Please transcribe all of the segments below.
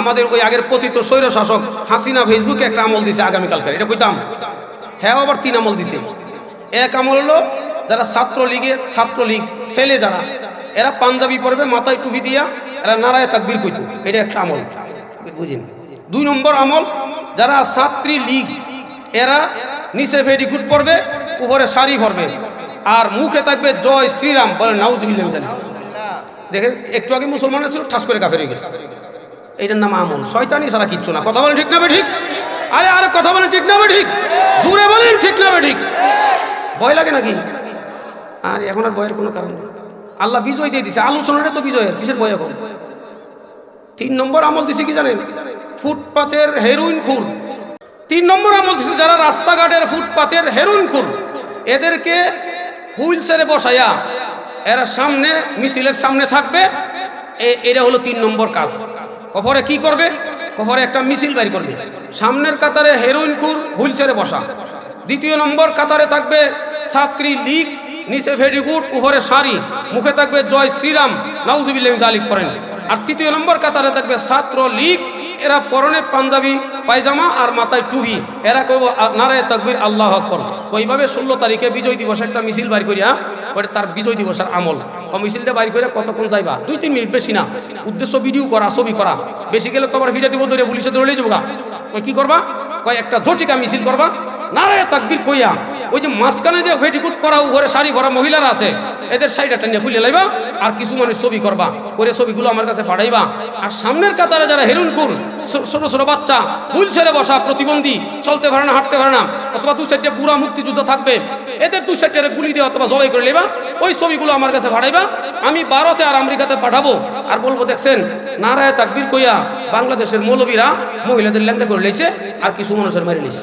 আমাদের ওই আগের পতিত স্বৈর শাসক হাসিনা ফেসবুকে একটা আমল দিছে আগামীকালকার এটা কইতাম? হ্যাঁ আবার তিন আমল দিছে। এক আমল হলো যারা ছাত্র লীগে ছাত্রলীগ, ছেলে যারা, এরা পাঞ্জাবি পরবে, মাথায় টুপি দিয়া এরা নারায় তাকবির কইতো। এটা একটা আমল। বুঝিন? দুই নম্বর আমল, যারা ছাত্রী লীগ এরা নিচে ভেডিফুট পরবে, উপরে শাড়ি ভরবে, আর মুখে থাকবে জয় শ্রীরাম বলে নাউজবিল্লাহ জানি। দেখেন, একটু আগে মুসলমান ছিল, ঠাস করে কাফের হয়ে গেছে। এইটার নাম আমল। শয়তানি ছাড়া কিচ্ছু না। কথা বলেন ঠিক না ঠিক আরে আরে কথা বলেন ঠিক না ঠিক জুড়ে বলেন ঠিক না ঠিক ভয় লাগে নাকি? আর এখন আর ভয়ের কোনো কারণ নেই। আল্লাহ বিজয় দিয়ে দিছে। আলোচনাটা তো বিজয়ের কিসের ভয় এখন? তিন নম্বর আমল দিছে কি জানেন? ফুটপাতের হেরোইন খুর। তিন নম্বর আমল দিছে যারা রাস্তাঘাটের ফুটপাতের হেরোইন খুর। এদেরকে হুইল চেয়ারে বসাইয়া এরা সামনে মিছিলের সামনে থাকবে। এ- এটা হলো তিন নম্বর কাজ। কফরে কি করবে? কফরে একটা মিছিল বাইর করবে। সামনের কাতারে হেরোইন খুর হুইল চেয়ারে বসা। দ্বিতীয় নম্বর কাতারে থাকবে ছাত্রী লীগ, নিচে ভেডিফুট উপরে শাড়ি, মুখে থাকবে জয় শ্রীরাম, নাউজুবিল্লাহ জালিক করেন আর তৃতীয় নম্বর কাতারে থাকবে ছাত্র লীগ, এরা পরনে পাঞ্জাবি, পায়জামা আর মাথায় টুপি। এরা আ- নারায় তকবির আল্লাহ আকবর। ওইভাবে ষোলো তারিখে বিজয় দিবস একটা মিছিল বাইর করিয়া ওটা তার বিজয় দিবসের আমল। ও মিছিলটা বাইর করে কতক্ষণ যাইবা? দুই, তিন মিনিট বেশি না। উদ্দেশ্য ভিডিও করা, ছবি করা। বেশি গেলে তোমার ভিডিও দিব ধরে পুলিশে ধরে যাব কই কি করবা? কয়, একটা ঝটিকা মিছিল করবা। নারায় তাকবির কইয়া, ওই যে মাঝখানে যে ভেটিকুট পরা ঘরে শাড়ি ভরা মহিলারা আছে, এদের শাড়িটা টানিয়ে খুলে লাইবা, আর কিছু মানুষ ছবি করবা। করে ছবিগুলো আমার কাছে পাঠাইবা। আর সামনের কাতারে যারা হেরুন কুর ছোট ছোট বাচ্চা, হুইল ছেড়ে বসা প্রতিবন্ধী, চলতে পারে না, হাঁটতে পারে না, অথবা দু সাইডে বুড়া মুক্তিযুদ্ধ থাকবে এদের দু সাইডে গুলি দিয়ে অথবা জবাই করে নেবা। ওই ছবিগুলো আমার কাছে পাঠাইবা আমি ভারতে আর আমেরিকাতে পাঠাবো। আর বলব, দেখছেন, নারায় তাকবির কইয়া বাংলাদেশের মৌলবীরা মহিলাদের লেনদেন করে লেছে আর কিছু মানুষের মেরে নিছে।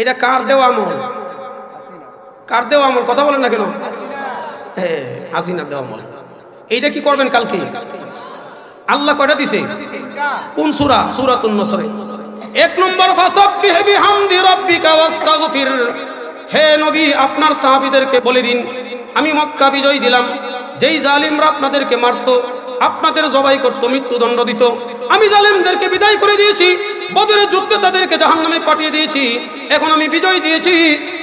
এটা কার দেওয়া আমল? কার দেওয়া আমল? কথা বলেন না কেন? হ্যাঁ হাসিনার দেওয়া আমল। এইটা কি করবেন কালকে? আল্লাহ কয়টা দিছে? কোন সূরা? সূরাতুন নসরে। এক নম্বর হে নবী, আপনার সাহাবীদেরকে বলে দিন, আমি মক্কা বিজয় দিলাম। যেই জালিমরা আপনাদেরকে মারতো, আপনাদের জবাই করতো, মৃত্যুদণ্ড দিত। আমি জালিমদেরকে বিদায় করে দিয়েছি, বদরের যুদ্ধে তাদেরকে জাহান্নামে পাঠিয়ে দিয়েছি। এখন আমি বিজয় দিয়েছি।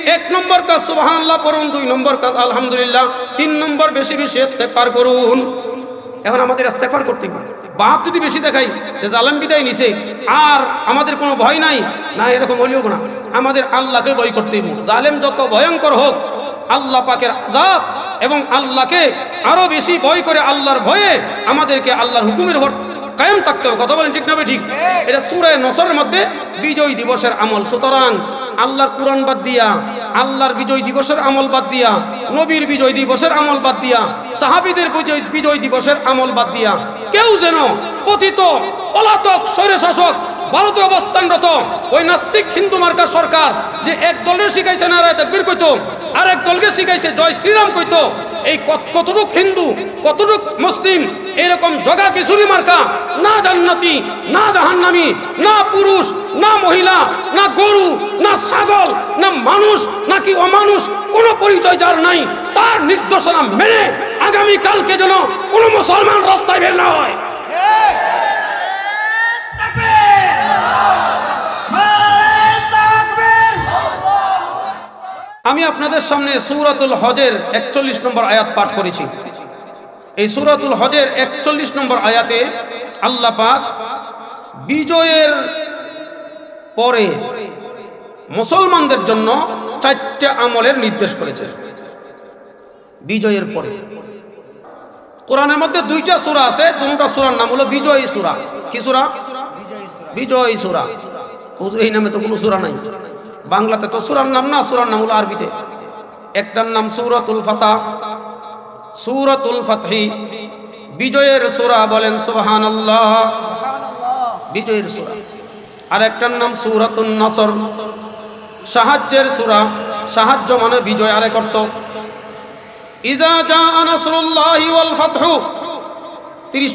এক নম্বর কাজ, সুবহানাল্লাহ পড়ুন দুই নম্বর কাজ, আলহামদুলিল্লাহ। তিন নম্বর, বেশি বেশি ইস্তেগফার করুন। এখন আমাদের ইস্তেগফার করতে হবে। বাপ যদি বেশি দেখাই যে জালাম বিদায় নিছে, আর আমাদের কোনো ভয় নাই, না, এরকম হইলেও না আমাদের আল্লাহকে ভয় করতে হবে জালেম যত ভয়ঙ্কর হোক, আল্লাহ পাকের আজাব এবং আল্লাহকে আরও বেশি ভয় করে আল্লাহর ভয়ে আমাদেরকে আল্লাহর হুকুমের উপর কায়েম থাকতে হবে। কথা বলেন ঠিক না ঠিক। এটা সুরে নসরের মধ্যে বিজয় দিবসের আমল। সুতরাং আল্লাহর কোরআন বাদ দিয়া, আল্লাহর বিজয় দিবসের আমল বাদ দিয়া, নবীর বিজয় দিবসের আমল বাদ দিয়া, সাহাবিদের বিজয় বিজয় দিবসের আমল বাদ দিয়া কেউ যেন পতিত পলাতক স্বৈরশাসক ভারতে অবস্থানরত ওই নাস্তিক হিন্দু মার্কা সরকার যে এক দলের শিখাইছে নারায় তাকবীর কইতো আর এক দলকে শিখাইছে জয় শ্রীরাম কইতো, এই কত- কতটুক হিন্দু, কতটুক মুসলিম এরকম জগা কিশোরী মার্কা, না জান্নাতি, না জাহান্নামি, না পুরুষ না মহিলা, না গরু, না ছাগল, না মানুষ, নাকি অমানুষ, কোনো পরিচয় যার নাই, তার নির্দেশনা মেনে আগামী কালকে যেন কোনো মুসলমান রাস্তায় বের না হয়। আমি আপনাদের সামনে সূরাতুল হজের একচল্লিশ নম্বর আয়াত পাঠ করেছি। এই সূরাতুল হজের একচল্লিশ নম্বর আয়াতে আল্লাহ পাক বিজয়ের পরে মুসলমানদের জন্য চারটে আমলের নির্দেশ করেছে। বিজয়ের পরে। কোরআনের মধ্যে দুইটা সূরা আছে, দুটা সুরার নাম হলো বিজয়ী সুরা। কি সুরা? বিজয়ী সুরা। এই নামে তো কোনো সুরা নাই। বাংলাতে তো সুরার নাম না, সুরার নাম হলো আরবিতে। একটার নাম সূরাতুল ফাতা সূরাতুল ফাতহি। বিজয়ের সূরা বলেন সুবহানাল্লাহ। বিজয়ের সূরা। আর একটার নাম সুরাতুন নাসর। সাহায্যের সুরা, সাহায্য মানে বিজয় আরে করত ইজা যা আনাসরুল্লাহি ওয়াল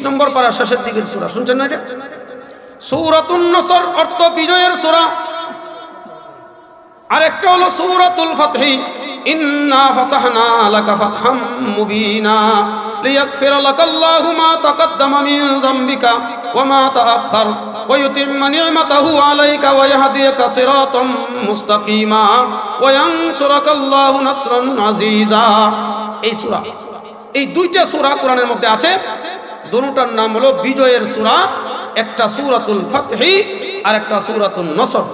নম্বর পারা শেষের দিকের সূরা, শুনছেন না এটা? অর্থ বিজয়ের সূরা। আরেকটা হলো সূরাতুল ফাতহি। ইন্না ফাতাহনা লাকা ফাতহাম মুবিনা লিয়াগফিরা লাকাল্লাহু মা তাকাদ্দামা মিন যামবিকা ওয়া মা তাআখার ويتم نعمته عليك ويهديك صراطا مستقيما وينصرك الله نصرا عزيزا এই সূরা এই দুইটা সূরা কোরআনের মধ্যে আছে দুটার নাম হলো বিজয়ের সূরা একটা সূরাতুল ফাতহি আর একটা সূরাতুন নসর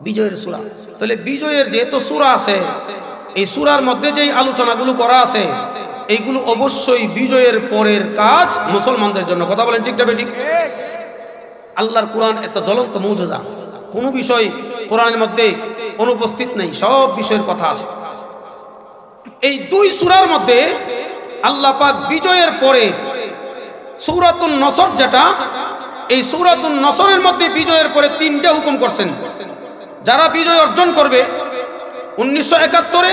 বিজয়ের সূরা তাহলে বিজয়ের যেহেতু সূরা আছে এই সূরার মধ্যে যেই আলোচনাগুলো করা আছে এইগুলো অবশ্যই বিজয়ের পরের কাজ মুসলমানদের জন্য কথা বলেন ঠিকটা বেঠিক আল্লাহর কোরআন এত জ্বলন্ত মৌজা কোনো বিষয় কোরআনের মধ্যে অনুপস্থিত নেই, সব বিষয়ের কথা আছে। এই দুই সূরার মধ্যে আল্লাহ পাক বিজয়ের পরে সূরাতুন নসর যেটা, এই সূরাতুন নসরের মধ্যে বিজয়ের পরে তিনটা হুকুম করছেন। যারা বিজয় অর্জন করবে, উনিশশো একাত্তরে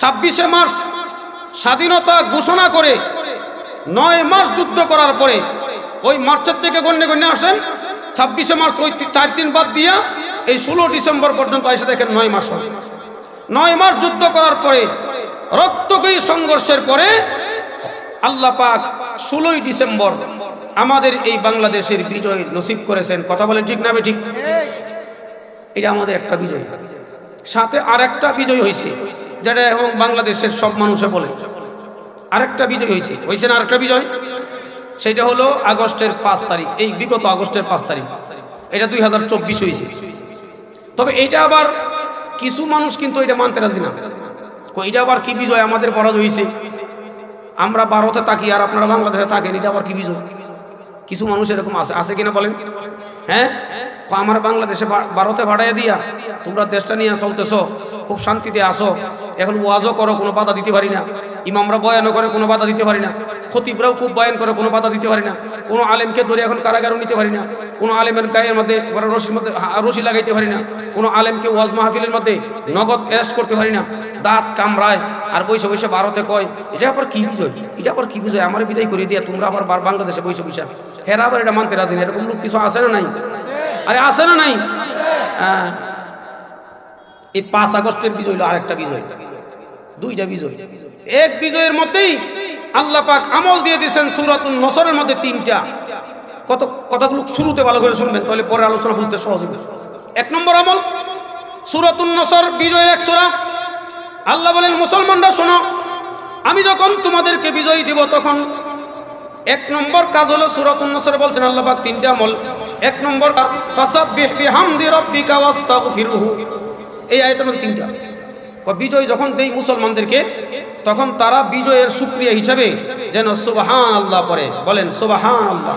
ছাব্বিশে মার্চ স্বাধীনতা ঘোষণা করে নয় মাস যুদ্ধ করার পরে ওই মার্চের থেকে গণ্যে গণ্যে আসেন। ছাব্বিশে মার্চ ওই চার দিন বাদ দিয়া এই ষোলো ডিসেম্বর পর্যন্ত এসে দেখেন নয় মাস হয়। নয় মাস যুদ্ধ করার পরে রক্তকয়ী সংঘর্ষের পরে আল্লাহ পাক ষোলোই ডিসেম্বর আমাদের এই বাংলাদেশের বিজয় নসিব করেছেন। কথা বলেন ঠিক না ঠিক? এটা আমাদের একটা বিজয়। সাথে আর একটা বিজয় হয়েছে যেটা এবং বাংলাদেশের সব মানুষে বলে। আরেকটা বিজয় হয়েছে হয়েছে না আরেকটা বিজয়? সেটা হলো আগস্টের পাঁচ তারিখ, এই বিগত আগস্টের পাঁচ তারিখ। এটা দুই হাজার চব্বিশ হয়েছে তবে এটা আবার কিছু মানুষ কিন্তু এটা মানতে রাজি না। এটা আবার কি বিজয় আমাদের পরাজয় হয়েছে আমরা ভারতে থাকি আর আপনারা বাংলাদেশে থাকেন, এটা আবার কি বিজয়? কিছু মানুষ এরকম আছে আছে কিনা বলেন? হ্যাঁ? আমার বাংলাদেশে ভারতে ভাড়াইয়া দিয়া তোমরা দেশটা নিয়ে চলতেছো, খুব শান্তিতে আসো এখন ওয়াজও করো, কোনো বাধা দিতে পারি না। ইমামরা বয়ানও করে, কোনো বাধা দিতে পারি না। খতিবরাও খুব বয়ান করে, কোনো বাধা দিতে পারি না। কোনো আলেমকে ধরে এখন কারাগারও নিতে পারি না। কোনো আলেমের গায়ের মধ্যে রশির মধ্যে রশি লাগাইতে পারি না। কোনো আলেমকে ওয়াজ মাহফিলের মধ্যে নগদ অ্যারেস্ট করতে পারি না। দাঁত কামড়ায়, আর বৈশে বৈশে ভারতে কয়, এটা আবার কি বিজয়? এটা আবার কি বিজয়? আমার বিদায় করে দিয়া তোমরা আবার বার- বাংলাদেশে বৈশে বৈশা। হেরা আবার এটা মানতে রাজি না। এরকম লোক কিছু আছে না নাই? আরে আছে না নাই? হ্যাঁ। এই পাঁচ আগস্টের বিজয় হলো আরেকটা বিজয়। দুইটা বিজয়। এক বিজয়ের মধ্যেই আল্লাহ পাক আমল দিয়ে দিয়েছেন সুরাতুল নসরের মধ্যে তিনটা। কত কথাগুলো শুরুতে ভালো করে শুনবেন, তাহলে পরে আলোচনা বুঝতে সহজ হবে। এক নম্বর আমল সুরাতুল নসর, বিজয়ের এক সুরা। আল্লাহ বলেন, মুসলমানরা শোনো, আমি যখন তোমাদেরকে বিজয়ী দিব তখন এক নম্বর কাজ হলো সুরাতুন নসর বলছেন আল্লাহ পাক তিনটা আমল। এক নম্বর ফাসাব্বিহ বিহামদি রাব্বিকা ওয়াস্তাগফিরহু। এই আয়াতের মধ্যে তিনটা। বিজয় যখন দেই মুসলমানদেরকে, তখন তারা বিজয়ের সুক্রিয়া হিসাবে যেন সুবাহান আল্লাহ পরে বলেন সুবাহান আল্লাহ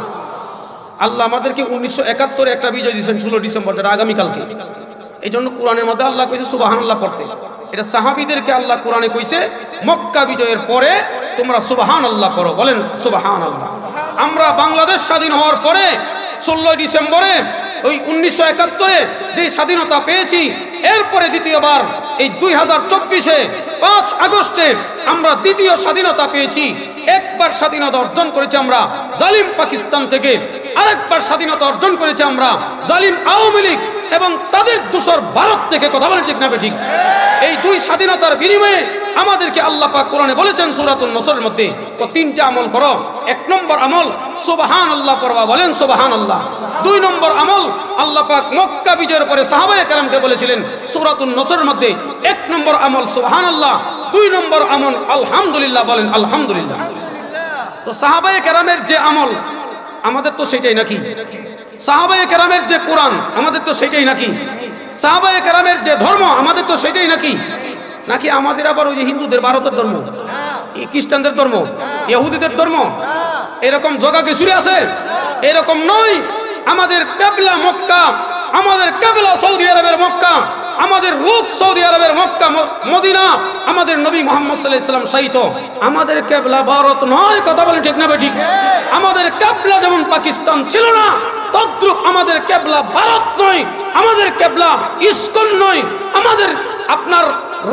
আল্লাহ আমাদেরকে উনিশশো একাত্তরে একটা বিজয় দিয়েছেন ষোলো ডিসেম্বর, যেটা আগামীকালকে। এই জন্য কোরআনের মধ্যে আল্লাহ কইছে সুবাহান আল্লাহ পড়তে। এটা সাহাবিদেরকে আল্লাহ কোরআনে কইছে, মক্কা বিজয়ের পরে তোমরা সুবাহান আল্লাহ পড়ো। বলেন সুবাহান আল্লাহ আমরা বাংলাদেশ স্বাধীন হওয়ার পরে, ষোলোই ডিসেম্বরে ওই উনিশশো একাত্তরে যে স্বাধীনতা পেয়েছি, এরপরে দ্বিতীয়বার এই দুই হাজার চব্বিশে পাঁচ আগস্টে আমরা দ্বিতীয় স্বাধীনতা পেয়েছি। একবার স্বাধীনতা অর্জন করেছি আমরা জালিম পাকিস্তান থেকে, আরেকবার স্বাধীনতা অর্জন করেছি আমরা জালিম আওয়ামী লীগ এবং তাদের দোসর ভারত থেকে কথা বলে ঠিক না ঠিক। এই দুই স্বাধীনতার বিনিময়ে আমাদেরকে আল্লাহ পাক কোরআনে বলেছেন সূরাতুন নসরের মধ্যে, তো তিনটা আমল করো। এক নম্বর আমল সুবহান আল্লাহ পড়বা, বলেন সুবহান আল্লাহ দুই নম্বর আমল, আল্লাহ পাক মক্কা বিজয়ের পরে সাহাবায়ে কেরামকে বলেছিলেন সূরাতুন নসরের মধ্যে। এক নম্বর আমল সুবহান আল্লাহ দুই নম্বর আমল, আলহামদুলিল্লাহ, বলেন আলহামদুলিল্লাহ। তো সাহাবায়ে কেরামের যে আমল আমাদের তো সেটাই নাকি? সাহাবায়ে কেরামের যে কোরআন, আমাদের তো সেটাই নাকি? সাহাবায়ে কেরামের যে ধর্ম, আমাদের তো সেটাই নাকি? নাকি আমাদের আবার ওই যে হিন্দুদের, ভারতের ধর্ম? খ্রিস্টানদের ধর্ম? ইহুদিদের ধর্ম? এরকম জগা কিছুরি আছে? এরকম নয়। আমাদের কেবলা মক্কা, আমাদের কেবলা সৌদি আরবের মক্কা, আমাদের রুখ সৌদি আরবের মক্কা মদিনা, আমাদের নবী মোহাম্মদ সাল্লাহ ইসলাম সাহিত আমাদের কেবলা ভারত নয়, কথা বলেন ঠিক না ঠিক? আমাদের কেবলা পাকিস্তান ছিল না। তদ্রুপ আমাদের কেবলা ভারত নয়, আমাদের কেবলা ইস্কন নয়। আমাদের আপনার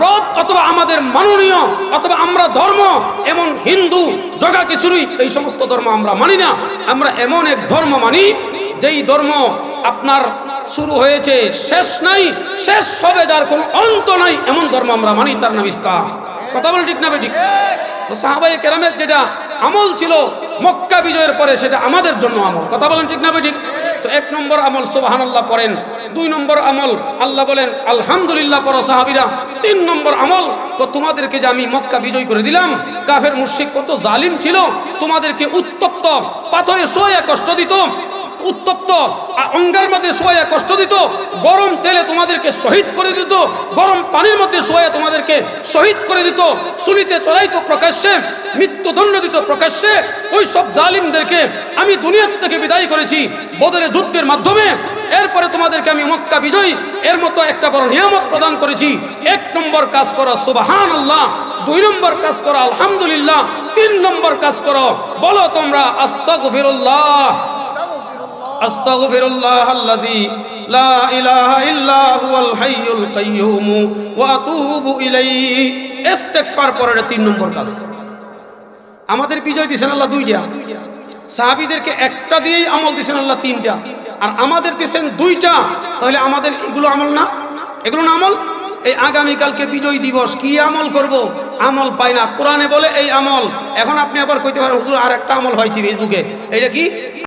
রব অথবা আমাদের মাননীয় অথবা আমরা ধর্ম, এমন হিন্দু, জগা কিছুরই এই সমস্ত ধর্ম আমরা মানি না। আমরা এমন এক ধর্ম মানি, যেই ধর্ম আপনার শুরু হয়েছে, শেষ নাই, শেষ হবে যার কোনো অন্ত নাই। এমন ধর্ম আমরা মানি, তার নাম ইসলাম কথা বলে ঠিক না ঠিক? তো সাহাবাই কেরামের যেটা আমল ছিল মক্কা বিজয়ের পরে, সেটা আমাদের জন্য আমল। কথা বলেন ঠিক না ঠিক? তো এক নম্বর আমল সুবহানাল্লাহ পড়েন, দুই নম্বর আমল আল্লাহ বলেন, আলহামদুলিল্লাহ পর সাহাবিরা। তিন নম্বর আমল, তো তোমাদেরকে যে আমি মক্কা বিজয় করে দিলাম, কাফের মুর্শিক কত জালিম ছিল, তোমাদেরকে উত্তপ্ত, পাথরে সোয়া কষ্ট দিত উত্তপ্ত অঙ্গার মধ্যে শোয়া কষ্ট দিত, গরম তেলে তোমাদেরকে শহীদ করে দিত, গরম পানির মধ্যে শোয়া তোমাদেরকে শহীদ করে দিত, শুনিতে চড়াইতো প্রকাশ্যে, মৃত্যুদণ্ড দিত প্রকাশ্যে ওই সব জালিমদেরকে আমি দুনিয়া থেকে বিদায় করেছি বদরে যুদ্ধের মাধ্যমে। এরপরে তোমাদেরকে আমি মক্কা বিজয়ী, এর মতো একটা বড় নিয়ামত প্রদান করেছি। এক নম্বর কাজ করো সুবাহান আল্লাহ দুই নম্বর কাজ করো আলহামদুলিল্লাহ, তিন নম্বর কাজ করো বলো তোমরা আস্তাগফিরুল্লাহ। أستغفر الله الذي لا إله إلا هو الحي القيوم وأتوب إليه ইস্তেগফার পরের তিন নম্বর কাজ আমাদের বিজয় দিয়েছেন আল্লাহ দুইটা সাহাবিদেরকে একটা দিয়েই আমল দিয়েছেন আল্লাহ তিনটা আর আমাদের দিয়েছেন দুইটা তাহলে আমাদের এগুলো আমল না এগুলো না আমল এই আগামীকালকে বিজয় দিবস কি আমল করব আমল পাই না কোরআনে বলে এই আমল এখন আপনি আবার কইতে পারেন হুজুর আর একটা আমল হয়েছে ফেসবুকে এটা কি